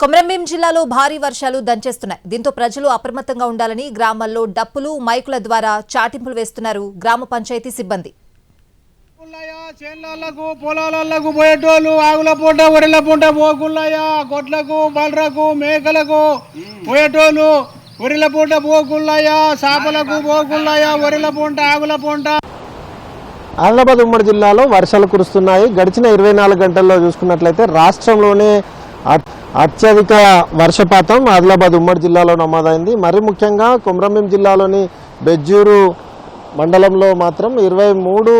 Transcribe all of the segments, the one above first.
కొమరంభీం జిల్లాలో భారీ వర్షాలు దంచేస్తున్నాయి. దీంతో ప్రజలు అప్రమత్తంగా ఉండాలని గ్రామాల్లో డప్పులు మైకుల ద్వారా చాటింపులు వేస్తున్నారు గ్రామ పంచాయతీ సిబ్బంది. చేన్లలకు పొలాలకు పోయేటోళ్ళు ఆవుల పూట ఒరిల పూట పోకుళ్ళయ్య గొడ్లకు బలరకు మేకలకు పోయేటోళ్ళు ఒరిల పూట పోకుళ్ళయ్య చేపలకు పోకుళ్ళయ్య ఒరిల పూట ఆవుల పూట? ఆదిలాబాద్ ఉమ్మడి జిల్లాలో వర్షాలు కురుస్తున్నాయి. గడిచిన ఇరవై నాలుగు గంటల్లో చూసుకున్నట్లయితే రాష్ట్రంలోనే అత్యధిక వర్షపాతం ఆదిలాబాద్ ఉమ్మడి జిల్లాలో నమోదైంది. మరి ముఖ్యంగా కుమ్రంభీం జిల్లాలోని బెజ్జూరు మండలంలో మాత్రం ఇరవై మూడు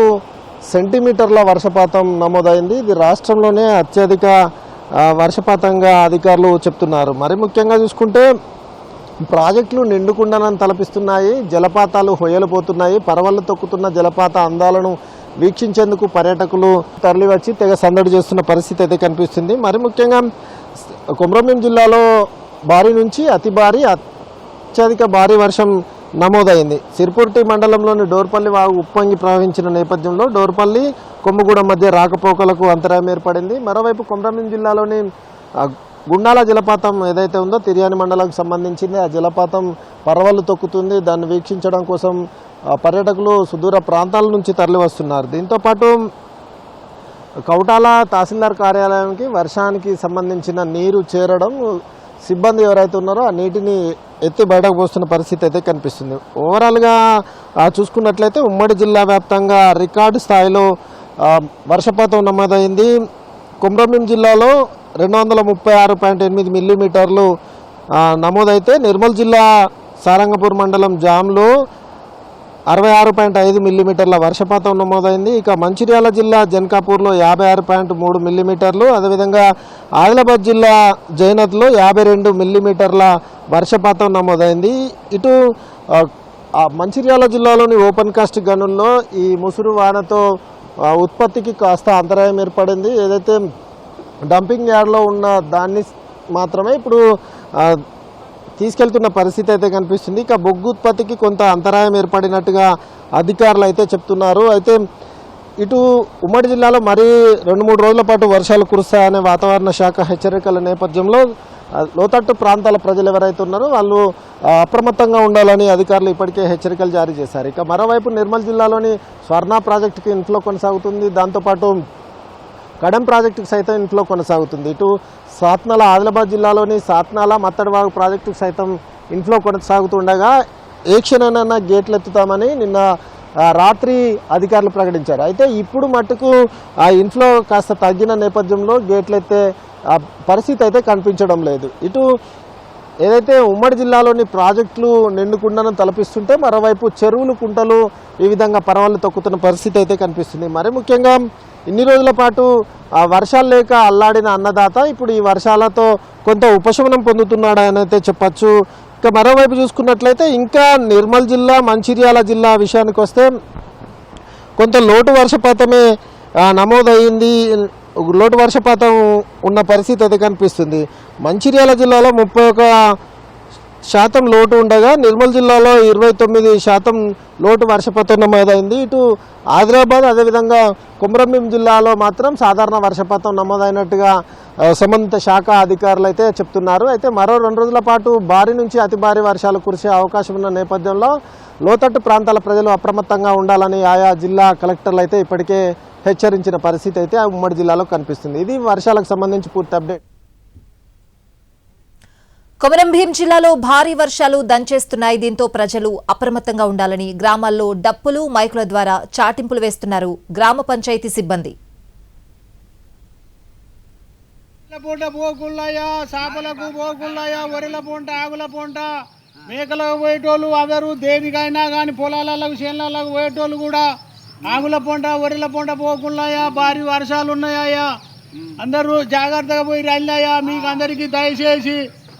సెంటీమీటర్ల వర్షపాతం నమోదైంది. ఇది రాష్ట్రంలోనే అత్యధిక వర్షపాతంగా అధికారులు చెప్తున్నారు. మరి ముఖ్యంగా చూసుకుంటే ప్రాజెక్టులు నిండుకుండనని తలపిస్తున్నాయి. జలపాతాలు హొయ్యలిపోతున్నాయి పరవళ్ళు తొక్కుతున్న జలపాత అందాలను వీక్షించేందుకు పర్యాటకులు తరలివచ్చి తెగ సందడి చేస్తున్న పరిస్థితి అయితే కనిపిస్తుంది. మరి ముఖ్యంగా కొమరంభీం జిల్లాలో భారీ నుంచి అతి భారీ అత్యధిక భారీ వర్షం నమోదైంది. సిర్పుర్టి మండలంలోని డోర్పల్లి వాగు ఉప్పొంగి ప్రవహించిన నేపథ్యంలో డోర్పల్లి కొమ్మగూడెం మధ్య రాకపోకలకు అంతరాయం ఏర్పడింది. మరోవైపు కొమరంభీం జిల్లాలోని గుండాల జలపాతం ఏదైతే ఉందో తిర్యాని మండలానికి సంబంధించింది. ఆ జలపాతం పర్వలు తొక్కుతుంది. దాన్ని వీక్షించడం కోసం పర్యాటకులు సుదూర ప్రాంతాల నుంచి తరలి వస్తున్నారు దీంతోపాటు కౌటాల తహసీల్దార్ కార్యాలయానికి వర్షానికి సంబంధించిన నీరు చేరడం సిబ్బంది ఎవరైతే ఉన్నారో ఆ నీటిని ఎత్తి బయటకు పోస్తున్న పరిస్థితి అయితే కనిపిస్తుంది. ఓవరాల్గా చూసుకున్నట్లయితే ఉమ్మడి జిల్లా వ్యాప్తంగా రికార్డు స్థాయిలో వర్షపాతం నమోదైంది. కుమ్రంభీం జిల్లాలో రెండు వందల ముప్పై ఆరు పాయింట్ ఎనిమిది మిల్లీమీటర్లు నమోదైతే నిర్మల్ జిల్లా సారంగపూర్ మండలం జామ్లో అరవై ఆరు పాయింట్ ఐదు మిల్లీమీటర్ల వర్షపాతం నమోదైంది. ఇక మంచిర్యాల జిల్లా జన్కాపూర్లో యాభై ఆరు పాయింట్ మూడు మిల్లీమీటర్లు అదేవిధంగా ఆదిలాబాద్ జిల్లా జైనత్లో యాభై రెండు మిల్లీమీటర్ల వర్షపాతం నమోదైంది. ఇటు మంచిర్యాల జిల్లాలోని ఓపెన్ కాస్ట్ గనుల్లో ఈ ముసురు వానతో ఉత్పత్తికి కాస్త అంతరాయం ఏర్పడింది. ఏదైతే డంపింగ్ యార్డ్లో ఉన్న దాన్ని మాత్రమే ఇప్పుడు తీసుకెళ్తున్న పరిస్థితి అయితే కనిపిస్తుంది. ఇక బొగ్గు ఉత్పత్తికి కొంత అంతరాయం ఏర్పడినట్టుగా అధికారులు అయితే చెప్తున్నారు. అయితే ఇటు ఉమ్మడి జిల్లాలో మరీ రెండు మూడు రోజుల పాటు వర్షాలు కురుస్తాయనే వాతావరణ శాఖ హెచ్చరికల నేపథ్యంలో లోతట్టు ప్రాంతాల ప్రజలు ఎవరైతే ఉన్నారో వాళ్ళు అప్రమత్తంగా ఉండాలని అధికారులు ఇప్పటికే హెచ్చరికలు జారీ చేశారు. ఇక మరోవైపు నిర్మల్ జిల్లాలోని స్వర్ణ ప్రాజెక్టుకి ఇన్ఫ్లో కొనసాగుతుంది. దాంతోపాటు కడం ప్రాజెక్టుకు సైతం ఇంట్లో కొనసాగుతుంది. ఇటు సాత్నాల ఆదిలాబాద్ జిల్లాలోని సాత్నాల మత్తడివాగు ప్రాజెక్టుకు సైతం ఇంట్లో కొనసాగుతుండగా ఏ క్షణానైనా గేట్లు ఎత్తుతామని నిన్న రాత్రి అధికారులు ప్రకటించారు. అయితే ఇప్పుడు మట్టుకు ఆ ఇంట్లో కాస్త తగ్గిన నేపథ్యంలో గేట్లు ఎత్తే పరిస్థితి అయితే కనిపించడం లేదు. ఇటు ఏదైతే ఉమ్మడి జిల్లాలోని ప్రాజెక్టులు నిండుకుండను తలపిస్తుంటే మరోవైపు చెరువులు కుంటలు ఈ విధంగా పరవళ్ళు తొక్కుతున్న పరిస్థితి అయితే కనిపిస్తుంది. మరి ముఖ్యంగా ఇన్ని రోజుల పాటు ఆ వర్షాలు లేక అల్లాడిన అన్నదాత ఇప్పుడు ఈ వర్షాలతో కొంత ఉపశమనం పొందుతున్నాడు అని అయితే చెప్పచ్చు. ఇంకా మరోవైపు చూసుకున్నట్లయితే ఇంకా నిర్మల్ జిల్లా మంచిర్యాల జిల్లా విషయానికి వస్తే కొంత లోటు వర్షపాతమే నమోదయ్యింది. లోటు వర్షపాతం ఉన్న పరిస్థితి అయితే కనిపిస్తుంది. మంచిర్యాల జిల్లాలో ముప్పై ఒక శాతం లోటు ఉండగా నిర్మల్ జిల్లాలో ఇరవై తొమ్మిది శాతం లోటు వర్షపాతం నమోదైంది. ఇటు ఆదిలాబాద్ అదేవిధంగా కుమరంభీం జిల్లాలో మాత్రం సాధారణ వర్షపాతం నమోదైనట్టుగా సంబంధిత శాఖ అధికారులు అయితే చెప్తున్నారు. అయితే మరో రెండు రోజుల పాటు భారీ నుంచి అతి భారీ వర్షాలు కురిసే అవకాశం ఉన్న నేపథ్యంలో లోతట్టు ప్రాంతాల ప్రజలు అప్రమత్తంగా ఉండాలని ఆయా జిల్లా కలెక్టర్లు అయితే ఇప్పటికే హెచ్చరించిన పరిస్థితి అయితే ఉమ్మడి జిల్లాలో కనిపిస్తుంది. ఇది వర్షాలకు సంబంధించి పూర్తి అప్డేట్. కొమరంభీం జిల్లాలో భారీ వర్షాలు దంచేస్తున్నాయి. దీంతో ప్రజలు అప్రమత్తంగా ఉండాలని గ్రామాల్లో డప్పులు మైకుల ద్వారా చాటింపులు వేస్తున్నారు గ్రామ పంచాయతీ సిబ్బంది. ఒరిల పూట పోకుళ్ళయ్య చేపలకు పోకుళ్ళయ్య ఒరిల మేకలకు పోయేటోళ్ళు అందరూ దేనికైనా కానీ పొలాలకు చేనులకు పోయేటోళ్ళు కూడా ఆగుల పూట వరిల పూట పోకుళ్ళయ్య భారీ వర్షాలు ఉన్నాయా అందరూ జాగ్రత్తగా పోయి రైళ్ళయ్యా మీకు అందరికీ దయచేసి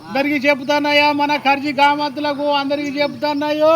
అందరికీ చెప్తానయ్యా మన కర్జీ కామత్తులకు అందరికీ చెప్తానయ్యో